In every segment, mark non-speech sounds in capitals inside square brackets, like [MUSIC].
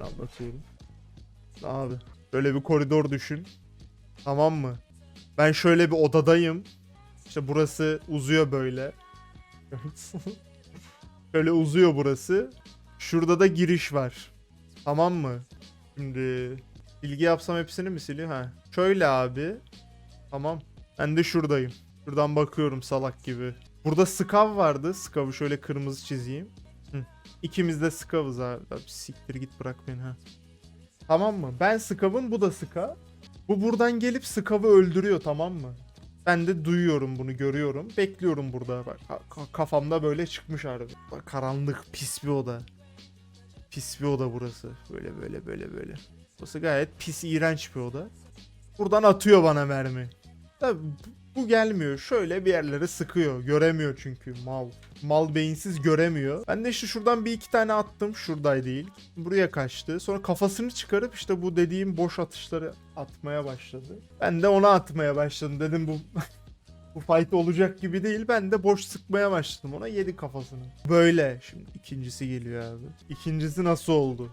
Ben anlatıyorum. Abi böyle bir koridor düşün. Tamam mı? Ben şöyle bir odadayım. İşte burası uzuyor böyle. [LAUGHS] şöyle uzuyor burası. Şurada da giriş var. Tamam mı? Şimdi bilgi yapsam hepsini mi siliyor? Ha. Şöyle abi. Tamam. Ben de şuradayım. Şuradan bakıyorum salak gibi. Burada skav vardı. Skav'ı şöyle kırmızı çizeyim. İkimiz de skavız abi. abi. Siktir git bırak beni ha. Tamam mı? Ben skavım bu da skav. Bu buradan gelip skavı öldürüyor tamam mı? Ben de duyuyorum bunu görüyorum. Bekliyorum burada. Bak ka- ka- kafamda böyle çıkmış harbi. Bak, karanlık pis bir oda. Pis bir oda burası. Böyle böyle böyle böyle. Burası gayet pis iğrenç bir oda. Buradan atıyor bana mermi. Tabii bu gelmiyor. Şöyle bir yerlere sıkıyor. Göremiyor çünkü mal. Mal beyinsiz göremiyor. Ben de işte şuradan bir iki tane attım. Şuradaydı ilk. Buraya kaçtı. Sonra kafasını çıkarıp işte bu dediğim boş atışları atmaya başladı. Ben de ona atmaya başladım. Dedim bu [LAUGHS] bu fight olacak gibi değil. Ben de boş sıkmaya başladım ona. Yedi kafasını. Böyle. Şimdi ikincisi geliyor abi. İkincisi nasıl oldu?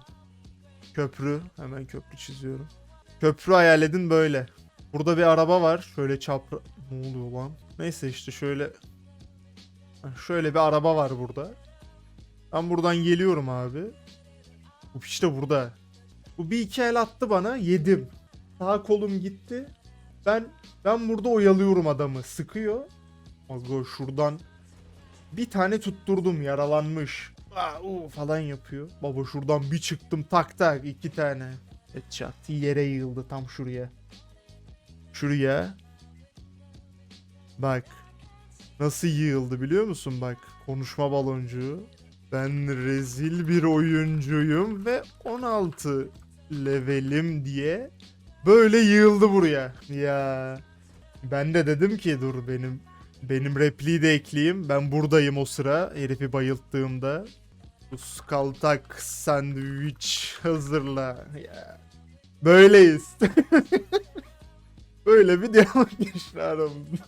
Köprü. Hemen köprü çiziyorum. Köprü hayal edin böyle. Burada bir araba var. Şöyle çapra... Ne oluyor lan? Neyse işte şöyle... Şöyle bir araba var burada. Ben buradan geliyorum abi. Bu işte burada. Bu bir iki el attı bana. Yedim. Sağ kolum gitti. Ben ben burada oyalıyorum adamı. Sıkıyor. Aga şuradan bir tane tutturdum yaralanmış. Aa, uu falan yapıyor. Baba şuradan bir çıktım tak tak iki tane. Headshot yere yığıldı tam şuraya. Şuraya. Bak. Nasıl yığıldı biliyor musun bak. Konuşma baloncuğu. Ben rezil bir oyuncuyum ve 16 levelim diye böyle yığıldı buraya. Ya. Ben de dedim ki dur benim benim repliği de ekleyeyim. Ben buradayım o sıra herifi bayılttığımda. Bu skaltak sandviç hazırla. Ya. Böyleyiz. [LAUGHS] Böyle bir diyalog [LAUGHS] geçti aramızda.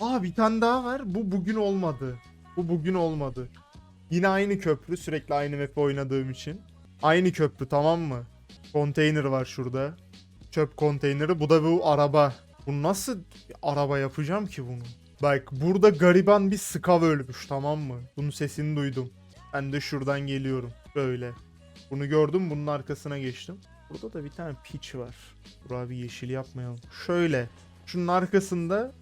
Aa bir tane daha var. Bu bugün olmadı. Bu bugün olmadı. Yine aynı köprü. Sürekli aynı map oynadığım için. Aynı köprü tamam mı? Konteyner var şurada. Çöp konteyneri. Bu da bu araba. Bu nasıl araba yapacağım ki bunu? Bak burada gariban bir skav ölmüş tamam mı? Bunun sesini duydum. Ben de şuradan geliyorum. Böyle. Bunu gördüm bunun arkasına geçtim. Burada da bir tane piç var. Dur abi yeşil yapmayalım. Şöyle. Şunun arkasında.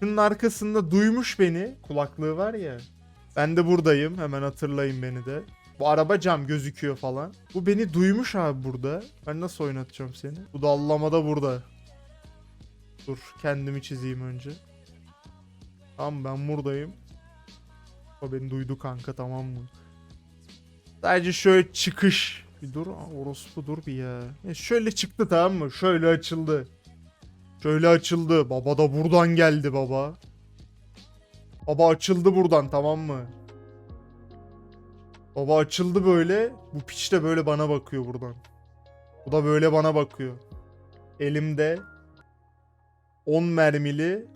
Şunun arkasında duymuş beni. Kulaklığı var ya. Ben de buradayım. Hemen hatırlayın beni de. Bu araba cam gözüküyor falan. Bu beni duymuş abi burada. Ben nasıl oynatacağım seni? Bu da allamada burada. Dur kendimi çizeyim önce. Tamam ben buradayım. O beni duydu kanka tamam mı? Sadece şöyle çıkış. Bir dur orospu dur bir ya. ya. Şöyle çıktı tamam mı? Şöyle açıldı. Şöyle açıldı. Baba da buradan geldi baba. Baba açıldı buradan tamam mı? Baba açıldı böyle. Bu piç de böyle bana bakıyor buradan. Bu da böyle bana bakıyor. Elimde 10 mermili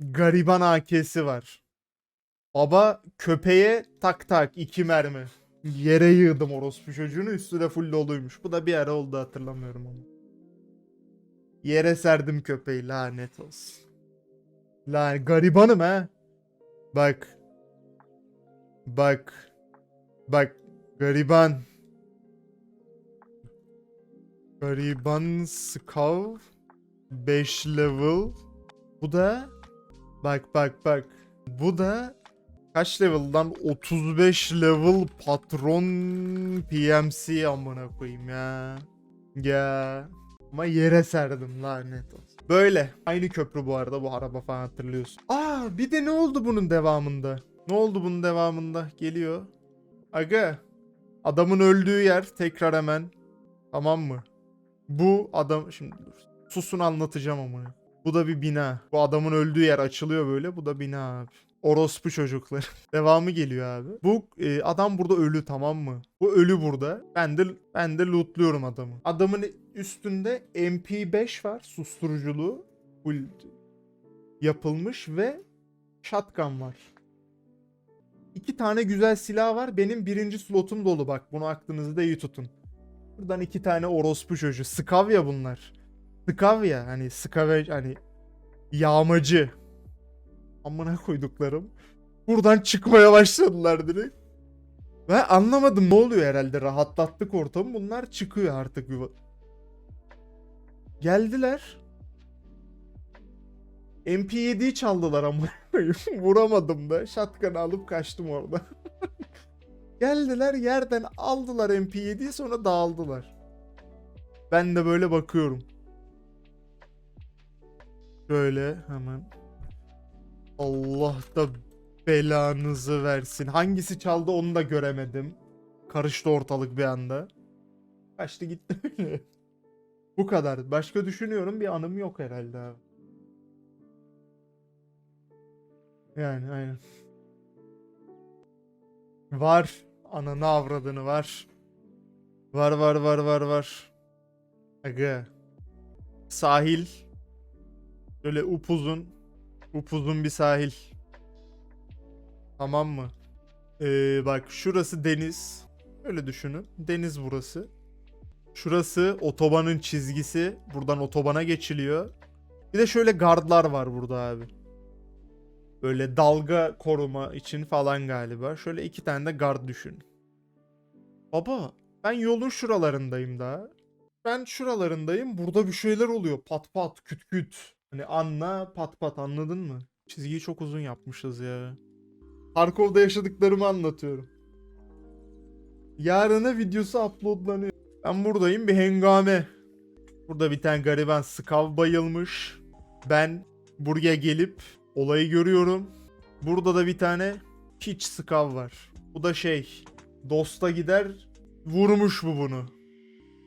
gariban AK'si var. Baba köpeğe tak tak 2 mermi. Yere yığdım orospu çocuğunu üstü de full doluymuş. Bu da bir ara oldu hatırlamıyorum onu. Yere serdim köpeği lanet olsun. Lan garibanım ha. Bak. Bak. Bak. Gariban. Gariban Skav 5 level. Bu da bak bak bak. Bu da kaç level'dan 35 level patron PMC amına koyayım ya. Ya. Ama yere serdim lanet olsun. Böyle. Aynı köprü bu arada bu araba falan hatırlıyorsun. Aa bir de ne oldu bunun devamında? Ne oldu bunun devamında? Geliyor. Aga. Adamın öldüğü yer tekrar hemen. Tamam mı? Bu adam şimdi dur. Susun anlatacağım ama. Bu da bir bina. Bu adamın öldüğü yer açılıyor böyle. Bu da bina abi. Orospu çocuklar. [LAUGHS] Devamı geliyor abi. Bu e, adam burada ölü tamam mı? Bu ölü burada. Ben de ben de lootluyorum adamı. Adamın üstünde MP5 var susturuculuğu. Full yapılmış ve shotgun var. İki tane güzel silah var. Benim birinci slotum dolu bak. Bunu aklınızda iyi tutun. Buradan iki tane orospu çocuğu. Skav ya bunlar. Skav ya. Hani skave hani yağmacı. Amına koyduklarım. Buradan çıkmaya başladılar direkt. Ve anlamadım ne oluyor herhalde. Rahatlattık ortamı. Bunlar çıkıyor artık. Geldiler. MP7'yi çaldılar ama [LAUGHS] vuramadım da. Shotgun'ı alıp kaçtım orada. [LAUGHS] Geldiler yerden aldılar MP7'yi sonra dağıldılar. Ben de böyle bakıyorum. Şöyle hemen. Allah da belanızı versin. Hangisi çaldı onu da göremedim. Karıştı ortalık bir anda. Kaçtı gitti. [LAUGHS] Bu kadar. Başka düşünüyorum bir anım yok herhalde abi. Yani aynen. Var. Ananı avradını var. Var var var var var. Aga. Sahil. Böyle upuzun. Upuzun bir sahil. Tamam mı? Ee, bak şurası deniz. Öyle düşünün. Deniz burası. Şurası otobanın çizgisi. Buradan otobana geçiliyor. Bir de şöyle gardlar var burada abi. Böyle dalga koruma için falan galiba. Şöyle iki tane de gard düşün. Baba ben yolun şuralarındayım daha. Ben şuralarındayım. Burada bir şeyler oluyor. Pat pat küt küt. Hani anla pat pat anladın mı? Çizgiyi çok uzun yapmışız ya. Tarkov'da yaşadıklarımı anlatıyorum. Yarına videosu uploadlanıyor. Ben buradayım bir hengame. Burada bir tane gariban skav bayılmış. Ben buraya gelip olayı görüyorum. Burada da bir tane hiç skav var. Bu da şey dosta gider vurmuş bu bunu.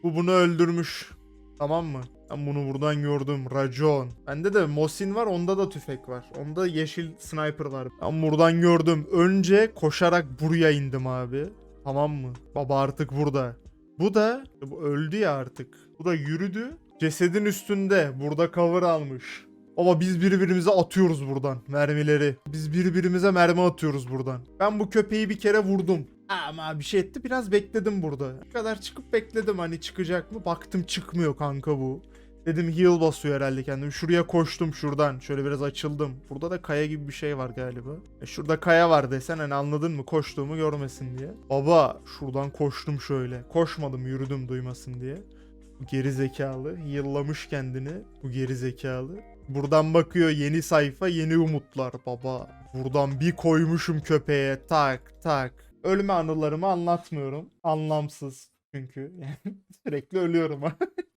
Bu bunu öldürmüş. Tamam mı? Ben bunu buradan gördüm. Racon. Bende de Mosin var. Onda da tüfek var. Onda yeşil sniper var. Ben buradan gördüm. Önce koşarak buraya indim abi. Tamam mı? Baba artık burada. Bu da bu öldü ya artık. Bu da yürüdü. Cesedin üstünde. Burada cover almış. Ama biz birbirimize atıyoruz buradan mermileri. Biz birbirimize mermi atıyoruz buradan. Ben bu köpeği bir kere vurdum. Ama bir şey etti biraz bekledim burada. Bu kadar çıkıp bekledim hani çıkacak mı? Baktım çıkmıyor kanka bu. Dedim heal basıyor herhalde kendim. Şuraya koştum şuradan. Şöyle biraz açıldım. Burada da kaya gibi bir şey var galiba. E şurada kaya var desen hani anladın mı? Koştuğumu görmesin diye. Baba şuradan koştum şöyle. Koşmadım yürüdüm duymasın diye. Bu geri zekalı. Yıllamış kendini. Bu geri zekalı. Buradan bakıyor yeni sayfa yeni umutlar baba. Buradan bir koymuşum köpeğe tak tak. Ölme anılarımı anlatmıyorum. Anlamsız çünkü. Yani [LAUGHS] sürekli ölüyorum. [LAUGHS]